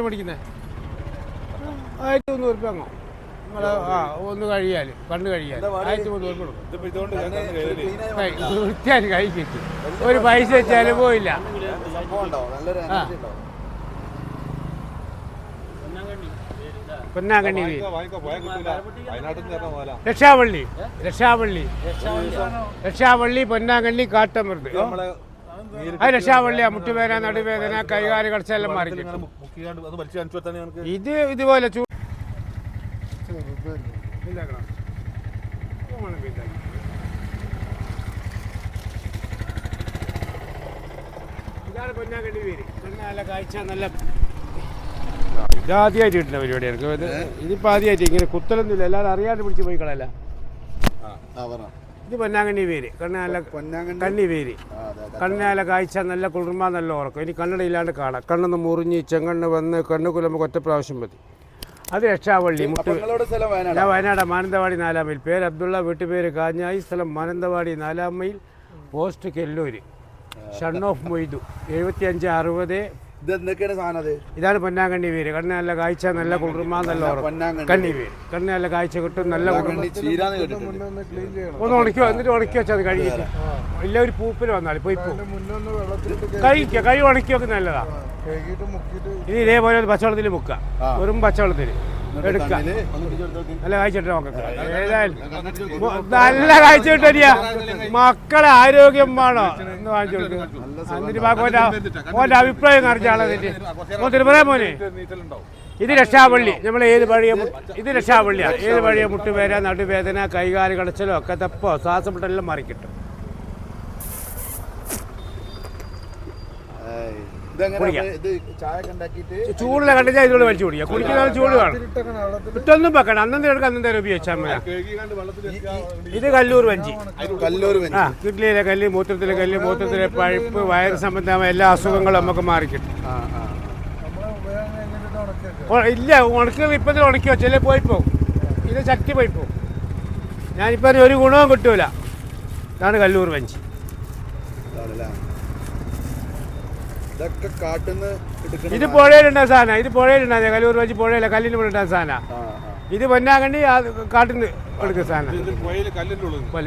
പഠിക്കുന്നത് ആയിരത്തി മുന്നൂറ് റുപ്യ അങ്ങോ. നിങ്ങൾ ആ ഒന്ന് കഴിയാൽ പണ്ട് കഴിയാൽ ആയിരത്തി മുന്നൂറ് കൊടുക്കും. ഒരു പൈസ വെച്ചാലും പോയില്ല പൊന്നാങ്കണ്ണി. രക്ഷാവള്ളി രക്ഷാവള്ളി രക്ഷാവള്ളി പൊന്നാങ്കണ്ണി കാട്ടമൃത്. അത് രക്ഷാവള്ളിയ മുട്ടുവേദന നടുവേദന കൈകാൽ കടച്ചെല്ലാം മാറി ഇത് ഇതുപോലെ ചൂ ഇതാണ് പൊന്നാങ്കണ്ണി പേര് നല്ല കാഴ്ച നല്ല കിട്ടുന്ന പരിപാടിയാണ് ഇത് ഇതിപ്പോൾ ആദ്യമായിട്ട് ഇങ്ങനെ കുത്തലൊന്നുമില്ല. എല്ലാവരും അറിയാതെ പിടിച്ച് പോയി കളയല്ല ആ പറ. ഇത് പൊന്നാങ്കണ്ണി പേര് കണ്ണാല കണ്ണി പേര് കണ്ണാല. കാഴ്ച നല്ല കുളിർമ നല്ല ഉറക്കം. ഇനി കണ്ണടയില്ലാണ്ട് കാണാം. കണ്ണൊന്ന് മുറിഞ്ഞ് ചെങ്കണ്ണ് വന്ന് കണ്ണ് കുലമ്പ് ഒറ്റ പ്രാവശ്യം മതി. അത് രക്ഷാവള്ളി മുട്ട് ഞാൻ വയനാട് മാനന്തവാടി നാലാം മൈൽ. പേര് അബ്ദുള്ള വീട്ടുപേര് കാഞ്ഞായി. സ്ഥലം മാനന്തവാടി നാലാം mile post Kellur. Son of Moidu എഴുപത്തി അഞ്ച് അറുപത് ഇത് എന്തൊക്കെയാണ് സാധനം അത്? ഇതാണ് പൊന്നാങ്കണ്ണി വീര്. കണ്ണ് നല്ല കാഴ്ച നല്ല കുളിർമ നല്ല കണ്ണി വീര്. കണ്ണ് നല്ല കാഴ്ച കിട്ടും നല്ല ഒന്ന് ഉണക്കിയോ? എന്നിട്ട് ഉണക്കി വെച്ചാൽ അത് കഴുകിയിട്ട് ഇല്ല ഒരു പൂപ്പിൽ വന്നാൽ പോയി പോ. കഴിക്കുക കഴി ഉണക്കിയൊക്കെ നല്ലതാ. ഇത് ഇതേപോലെ പച്ചവെള്ളത്തിൽ മുക്കുക. ആ. വെറും പച്ചവെള്ളത്തിൽ നോക്ക്. നല്ല കാഴ്ച നോക്കാം ഏതായാലും നല്ല കാഴ്ച കിട്ടിയ മക്കളെ ആരോഗ്യം വേണോ? എന്ന് വാങ്ങിച്ചു കൊടുക്കും. എന്നിട്ട് ഓന്റെ അഭിപ്രായം അറിഞ്ഞാളതിന്റെ പറയാ മോനെ. ഇത് രക്ഷാപള്ളി. നമ്മൾ ഏത് വഴിയെ മു- ഇത് രക്ഷാപള്ളിയാണ് ഏത് വഴിയെ മുട്ടുപേര നടുവേദന കൈകാൽ കടച്ചലോ ഒക്കെ തപ്പോ? ശ്വാസം മുട്ടെല്ലാം മാറിക്കിട്ടും ചൂടിലെ കണ്ടിച്ചാൽ ഇതുകൊണ്ട് വലിച്ചു കുടിക്കുക കുടിക്കുന്ന ചൂട് കാണും. ഇട്ടൊന്നും വെക്കണം അന്നത്തെ എടുക്കുക അന്നത്തെ ഉപയോഗിച്ചാൽ മതി. ഇത് കല്ലൂർ വഞ്ചി. കല്ലൂർ വഞ്ചി. ആ കിഡ്നിയിലെ കല്ല് മൂത്രത്തിലെ കല്ല് മൂത്രത്തിലെ പഴുപ്പ് വയറ് സംബന്ധമായ എല്ലാ അസുഖങ്ങളും നമുക്ക് മാറിക്കിട്ടും ആ ആ ഓ, ഇല്ല ഉണക്ക ഇപ്പത്തിൽ ഉണക്കി വെച്ചാലേ പോയി പോകും. ഇത് ശക്തി പോയി പോകും. ഞാനിപ്പോൾ ഒരു ഗുണവും കിട്ടൂല. ഇതാണ് കല്ലൂർ വഞ്ചി. ഇതൊക്കെ കാട്ടുന്ന് ഇത് പുഴയിലുണ്ടായ സാധനം. ഇത് പുഴയിലുണ്ടായ കല്ലൂർ വെച്ച് പുഴയില്ല കല്ലിന് ഉണ്ടായ സാധനം. ഇത് പൊന്നാകണ്ടി കാട്ടിൽ നിന്ന് എടുക്കുന്ന സാധനം.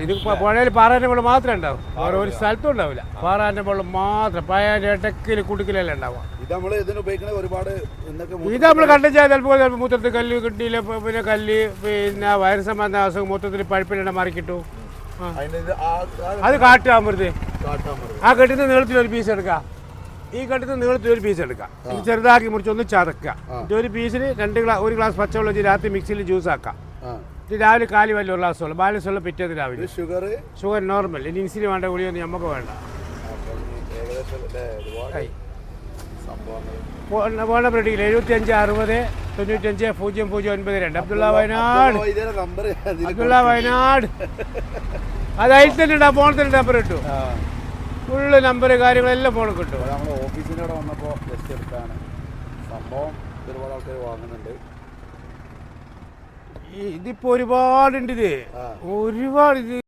ഇത് പുഴയിൽ പാറാന്റെ വെള്ളം മാത്രമേ ഉണ്ടാവും. വേറെ ഒരു സ്ഥലത്തും ഉണ്ടാവില്ല. പാറാന്റെ വെള്ളം മാത്രം പഴയ ഇടക്കിൽ കുടുക്കിലെല്ലാം ഉണ്ടാവുക. ഇത് നമ്മൾ ഇതിന് ഉപയോഗിക്കണ ഒരുപാട് ഇത് നമ്മൾ ചിലപ്പോൾ ചിലപ്പോൾ മൂത്രത്തിൽ കല്ല് കിട്ടിയില്ല പിന്നെ കല്ല് പിന്നെ വയറ് സംബന്ധ അസുഖം മൂത്രത്തിൽ പഴുപ്പിനെ മാറി കിട്ടും. അത് കാട്ടാമൃത് ആ കെട്ടിന് നീളത്തിൽ ഒരു പീസ് എടുക്കാം. ഈ കെട്ടിന് നീളത്തിൽ ഒരു പീസ് എടുക്കാം ചെറുതാക്കി മുറിച്ച് ഒന്ന് ചതക്കുക. ഒരു പീസിന് രണ്ട് ഗ്ലാസ് ഒരു ഗ്ലാസ് പച്ചവെള്ളം വെച്ച് രാത്രി മിക്സിയിൽ ജ്യൂസ് ആക്കാം രാവിലെ കാലി വലിയ ഒരു ഗ്ലാസ് വെള്ളം. ബാലൻസ് വെള്ളം പിറ്റേന്ന് രാവിലെ. ഷുഗർ ഷുഗർ നോർമൽ ഇനി ഇൻസുലിൻ വേണ്ട ഗുളിയൊന്നും നമുക്ക് വേണ്ട. പോണ പ്രടിയിൽ എഴുപത്തി അഞ്ച് അറുപത് തൊണ്ണൂറ്റഞ്ച് പൂജ്യം പൂജ്യം ഒൻപത് രണ്ട്. അബ്ദുള്ള വയനാട്. അബ്ദുള്ള വയനാട്. അത് അതിൽ തന്നെ ഉണ്ടാ ഫോണിൽ തന്നെ നമ്പർ കിട്ടും ഫുള്ള് നമ്പർ കാര്യങ്ങളെല്ലാം ഫോണിൽ കിട്ടും. നമ്മൾ ഓഫീസിന്റെ അവിടെ വന്നപ്പോൾ ജസ്റ്റ് എടുത്താണ്. സംഭവം ഒരുപാട് ആൾക്കാർ വാങ്ങുന്നുണ്ട്. ഇതിപ്പോ ഒരുപാടുണ്ട് ഇത്. ഒരുപാട് ഇത്.